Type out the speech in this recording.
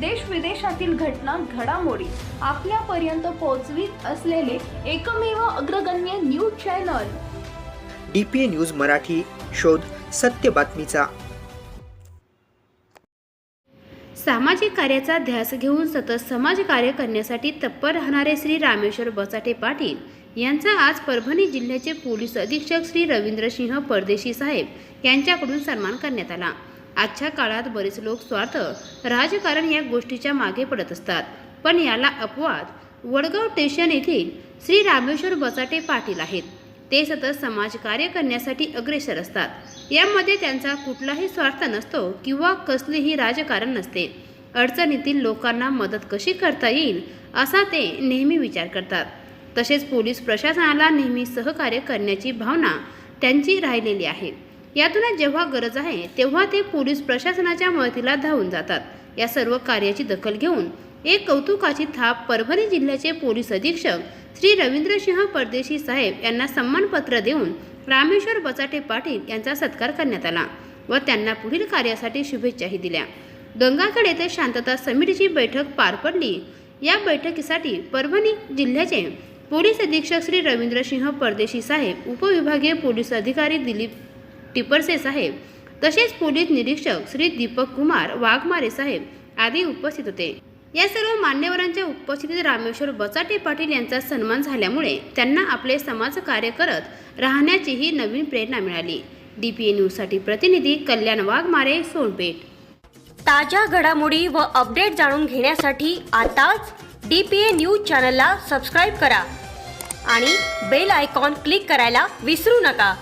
देश विदेशातील घटना घडामोडी आपल्यापर्यंत पोहोचवीत असलेले एकमेव अग्रगण्य news channel. D P A news Marathi शोध सत्य बातमीचा. सामाजिक कार्याचा ध्यास घेऊन सतत समाजकार्य करण्यासाठी तत्पर राहणारे श्री रामेश्वर बचाटे पाटील यांचा आज परभणी जिल्ह्याचे पोलीस अधीक्षक श्री रवींद्रसिंह परदेशी साहेब यांच्याकडून सन्मान करण्यात आला. आजच्या काळात बरेच लोक स्वार्थ राजकारण या गोष्टीच्या मागे पडत असतात. पण याला अपवाद वडगाव स्टेशन येथील श्री रामेश्वर बचाटे पाटील आहेत. ते सतत समाजकार्य करण्यासाठी अग्रेसर असतात. यामध्ये त्यांचा कुठलाही स्वार्थ नसतो किंवा कसलेही राजकारण नसते. अडचणीतील लोकांना मदत कशी करता येईल असा ते नेहमी विचार करतात. तसेच पोलीस प्रशासनाला नेहमी सहकार्य करण्याची भावना त्यांची राहिलेली आहे. यातूनच जेव्हा गरज आहे तेव्हा ते पोलीस प्रशासनाच्या मदतीला धावून जातात. या सर्व कार्याची दखल घेऊन एक कौतुकाची थाप परभणी जिल्ह्याचे पोलीस अधीक्षक श्री रवींद्रसिंह परदेशी साहेब यांना सन्मानपत्र देऊन रामेश्वर बचाटे पाटील यांचा सत्कार करण्यात आला व त्यांना पुढील कार्यासाठी शुभेच्छाही दिल्या. गंगाखेड येथे शांतता समितीची बैठक पार पडली. या बैठकीसाठी परभणी जिल्ह्याचे पोलीस अधीक्षक श्री रवींद्रसिंह परदेशी साहेब उपविभागीय पोलीस अधिकारी दिलीप टिपरसे साहेब. तसेच पोलीस निरीक्षक श्री दीपक कुमार वाघमारे साहेब आदी उपस्थित होते. या सर्व मान्यवरांच्या उपस्थितीत रामेश्वर बचाटे पाटील यांचा सन्मान झाल्यामुळे त्यांना आपले समाजकार्य करत राहण्याचीही नवीन प्रेरणा मिळाली. डी पी ए न्यूजसाठी प्रतिनिधी कल्याण वाघमारे सोनपेठ. ताज्या घडामोडी व अपडेट जाणून घेण्यासाठी आताच डी पी ए न्यूज चॅनलला सबस्क्राईब करा आणि बेल आयकॉन क्लिक करायला विसरू नका.